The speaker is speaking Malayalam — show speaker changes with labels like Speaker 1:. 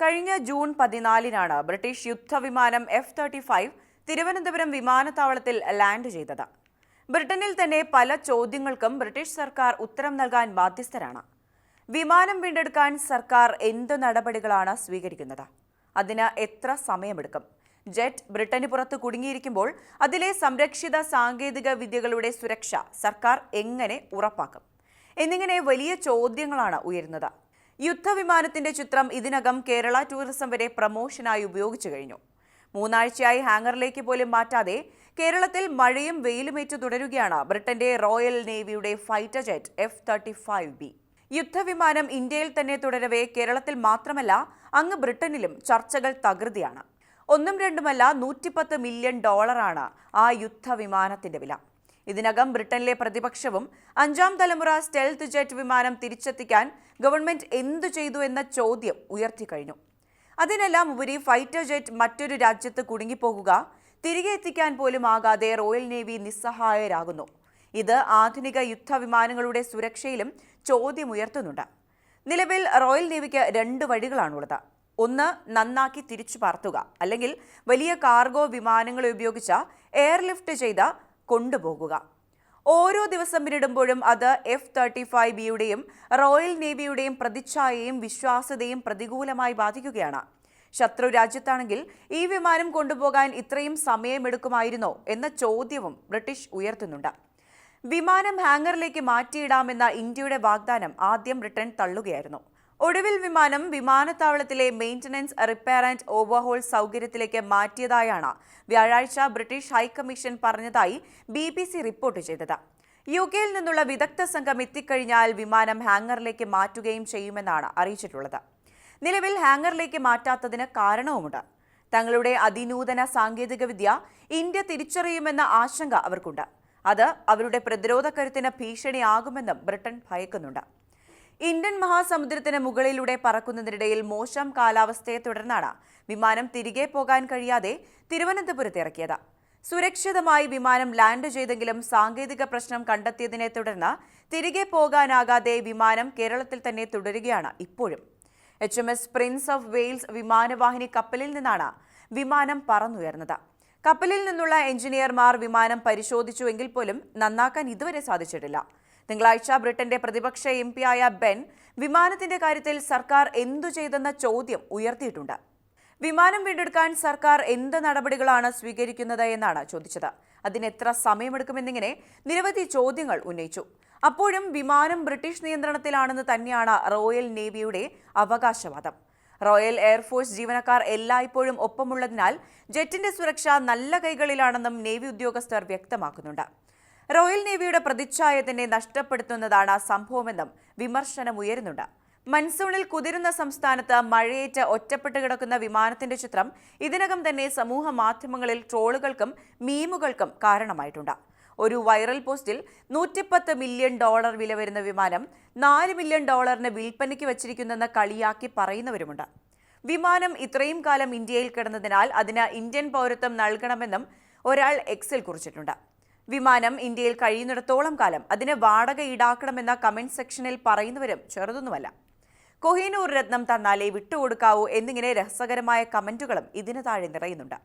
Speaker 1: കഴിഞ്ഞ ജൂൺ പതിനാലിനാണ് ബ്രിട്ടീഷ് യുദ്ധവിമാനം എഫ് തേർട്ടി ഫൈവ് തിരുവനന്തപുരം വിമാനത്താവളത്തിൽ ലാൻഡ് ചെയ്തത്. ബ്രിട്ടനിൽ തന്നെ പല ചോദ്യങ്ങൾക്കും ബ്രിട്ടീഷ് സർക്കാർ ഉത്തരം നൽകാൻ ബാധ്യസ്ഥരാണ്. വിമാനം വീണ്ടെടുക്കാൻ സർക്കാർ എന്ത് നടപടികളാണ് സ്വീകരിക്കുന്നത്? അതിന് എത്ര സമയമെടുക്കും? ജെറ്റ് ബ്രിട്ടന് പുറത്ത് കുടുങ്ങിയിരിക്കുമ്പോൾ അതിലെ സംരക്ഷിത സാങ്കേതിക വിദ്യകളുടെ സുരക്ഷ സർക്കാർ എങ്ങനെ ഉറപ്പാക്കും? എന്നിങ്ങനെ വലിയ ചോദ്യങ്ങളാണ് ഉയരുന്നത്. യുദ്ധവിമാനത്തിന്റെ ചിത്രം ഇതിനകം കേരള ടൂറിസം വരെ പ്രമോഷനായി ഉപയോഗിച്ചു കഴിഞ്ഞു. മൂന്നാഴ്ചയായി ഹാങ്ങറിലേക്ക് പോലും മാറ്റാതെ കേരളത്തിൽ മഴയും വെയിലുമേറ്റ് തുടരുകയാണ് ബ്രിട്ടന്റെ royal നേവിയുടെ fighter jet F thirty five B. യുദ്ധവിമാനം ഇന്ത്യയിൽ തന്നെ തുടരവേ കേരളത്തിൽ മാത്രമല്ല അങ്ങ് ബ്രിട്ടനിലും ചർച്ചകൾ തകൃതിയാണ്. ഒന്നും രണ്ടുമല്ല നൂറ്റിപ്പത്ത് മില്യൺ ഡോളറാണ് ആ യുദ്ധവിമാനത്തിന്റെ വില. ഇതിനകം ബ്രിട്ടനിലെ പ്രതിപക്ഷവും അഞ്ചാം തലമുറ സ്റ്റെൽത്ത് ജെറ്റ് വിമാനം തിരിച്ചെത്തിക്കാൻ ഗവൺമെന്റ് എന്തു ചെയ്തു എന്ന ചോദ്യം ഉയർത്തിക്കഴിഞ്ഞു. അതിനെല്ലാം ഉപരി ഫൈറ്റർ ജെറ്റ് മറ്റൊരു രാജ്യത്ത് കുടുങ്ങിപ്പോകുക തിരികെ എത്തിക്കാൻ പോലും ആകാതെ റോയൽ നേവി നിസ്സഹായരാകുന്നു. ഇത് ആധുനിക യുദ്ധവിമാനങ്ങളുടെ സുരക്ഷയിലും ചോദ്യമുയർത്തുന്നുണ്ട് നിലവിൽ റോയൽ നേവിക്ക് രണ്ട് വഴികളാണുള്ളത്. ഒന്ന് നന്നാക്കി തിരിച്ചു പറത്തുക അല്ലെങ്കിൽ വലിയ കാർഗോ വിമാനങ്ങളെ ഉപയോഗിച്ച് എയർലിഫ്റ്റ് ചെയ്ത് കൊണ്ടുപോകുക. ഓരോ ദിവസം പിന്നിടുമ്പോഴും അത് എഫ് തേർട്ടി ഫൈവ് ബിയുടെയും റോയൽ നേവിയുടെയും പ്രതിച്ഛായയും വിശ്വാസ്യതയും പ്രതികൂലമായി ബാധിക്കുകയാണ്. ശത്രു രാജ്യത്താണെങ്കിൽ ഈ വിമാനം കൊണ്ടുപോകാൻ ഇത്രയും സമയമെടുക്കുമായിരുന്നോ എന്ന ചോദ്യവും ബ്രിട്ടീഷ് ഉയർത്തുന്നുണ്ട്. വിമാനം ഹാങ്ങറിലേക്ക് മാറ്റിയിടാമെന്ന ഇന്ത്യയുടെ വാഗ്ദാനം ആദ്യം ബ്രിട്ടൻ തള്ളുകയായിരുന്നു. ഒടുവിൽ വിമാനം വിമാനത്താവളത്തിലെ മെയിന്റനൻസ് റിപ്പയർ ആൻഡ് ഓവർഹോൾ സൗകര്യത്തിലേക്ക് മാറ്റിയതായാണ് വ്യാഴാഴ്ച ബ്രിട്ടീഷ് ഹൈക്കമ്മീഷൻ പറഞ്ഞതായി ബി ബി സി റിപ്പോർട്ട് ചെയ്തത്. യു കെയിൽ നിന്നുള്ള വിദഗ്ധ സംഘം എത്തിക്കഴിഞ്ഞാൽ വിമാനം ഹാങ്ങറിലേക്ക് മാറ്റുകയും ചെയ്യുമെന്നാണ് അറിയിച്ചിട്ടുള്ളത്. നിലവിൽ ഹാങ്ങറിലേക്ക് മാറ്റാത്തതിന് കാരണവുമുണ്ട്. തങ്ങളുടെ അതിനൂതന സാങ്കേതികവിദ്യ ഇന്ത്യ തിരിച്ചറിയുമെന്ന ആശങ്ക അവർക്കുണ്ട്. അത് അവരുടെ പ്രതിരോധ കരുത്തിന് ഭീഷണിയാകുമെന്നും ബ്രിട്ടൻ ഭയക്കുന്നുണ്ട്. ഇന്ത്യൻ മഹാസമുദ്രത്തിന് മുകളിലൂടെ പറക്കുന്നതിനിടയിൽ മോശം കാലാവസ്ഥയെ തുടർന്നാണ് വിമാനം തിരികെ പോകാൻ കഴിയാതെ തിരുവനന്തപുരത്ത് ഇറക്കിയത്. സുരക്ഷിതമായി വിമാനം ലാൻഡ് ചെയ്തെങ്കിലും സാങ്കേതിക പ്രശ്നം കണ്ടെത്തിയതിനെ തുടർന്ന് തിരികെ പോകാനാകാതെ വിമാനം കേരളത്തിൽ തന്നെ തുടരുകയാണ് ഇപ്പോഴും. H M S Prince of Wales വിമാനവാഹിനി കപ്പലിൽ നിന്നാണ് വിമാനം പറന്നുയർന്നത്. കപ്പലിൽ നിന്നുള്ള എഞ്ചിനീയർമാർ വിമാനം പരിശോധിച്ചുവെങ്കിൽ പോലും നന്നാക്കാൻ ഇതുവരെ സാധിച്ചിട്ടില്ല. തിങ്കളാഴ്ച ബ്രിട്ടന്റെ പ്രതിപക്ഷ എം പിയായ ബെൻ വിമാനത്തിന്റെ കാര്യത്തിൽ സർക്കാർ എന്തു ചെയ്തെന്ന ചോദ്യം ഉയർത്തിയിട്ടുണ്ട്. വിമാനം വീണ്ടെടുക്കാൻ സർക്കാർ എന്ത് നടപടികളാണ് സ്വീകരിക്കുന്നത് എന്നാണ് ചോദിച്ചത്. അതിന് എത്ര സമയമെടുക്കുമെന്നിങ്ങനെ നിരവധി ചോദ്യങ്ങൾ ഉന്നയിച്ചു. അപ്പോഴും വിമാനം ബ്രിട്ടീഷ് നിയന്ത്രണത്തിലാണെന്ന് തന്നെയാണ് റോയൽ നേവിയുടെ അവകാശവാദം. റോയൽ എയർഫോഴ്സ് ജീവനക്കാർ എല്ലായ്പ്പോഴും ഒപ്പമുള്ളതിനാൽ ജെറ്റിന്റെ സുരക്ഷ നല്ല കൈകളിലാണെന്നും നേവി ഉദ്യോഗസ്ഥർ വ്യക്തമാക്കുന്നുണ്ട്. റോയൽ നേവിയുടെ പ്രതിച്ഛായ തന്നെ നഷ്ടപ്പെടുത്തുന്നതാണ് സംഭവമെന്നും വിമർശനം ഉയരുന്നുണ്ട്. മൺസൂണിൽ കുതിരുന്ന സംസ്ഥാനത്ത് മഴയേറ്റ് ഒറ്റപ്പെട്ട് കിടക്കുന്ന വിമാനത്തിന്റെ ചിത്രം ഇതിനകം തന്നെ സമൂഹ മാധ്യമങ്ങളിൽ ട്രോളുകൾക്കും മീമുകൾക്കും കാരണമായിട്ടുണ്ട്. ഒരു വൈറൽ പോസ്റ്റിൽ നൂറ്റിപ്പത്ത് മില്യൺ ഡോളർ വില വരുന്ന വിമാനം നാല് മില്യൺ ഡോളറിന് വിൽപ്പനയ്ക്ക് വച്ചിരിക്കുന്നെന്ന് കളിയാക്കി പറയുന്നവരുമുണ്ട്. വിമാനം ഇത്രയും കാലം ഇന്ത്യയിൽ കിടന്നതിനാൽ അതിന് ഇന്ത്യൻ പൗരത്വം നൽകണമെന്നും ഒരാൾ എക്സിൽ കുറിച്ചിട്ടുണ്ട്. വിമാനം ഇന്ത്യയിൽ കഴിയുന്നിടത്തോളം കാലം അതിന് വാടക ഈടാക്കണമെന്ന കമന്റ് സെക്ഷനിൽ പറയുന്നവരും ചെറുതൊന്നുമല്ല. കൊഹീനൂർ രത്നം തന്നാലേ വിട്ടുകൊടുക്കാവൂ എന്നിങ്ങനെ രസകരമായ കമന്റുകളും ഇതിന് താഴെ നിറയുന്നുണ്ട്.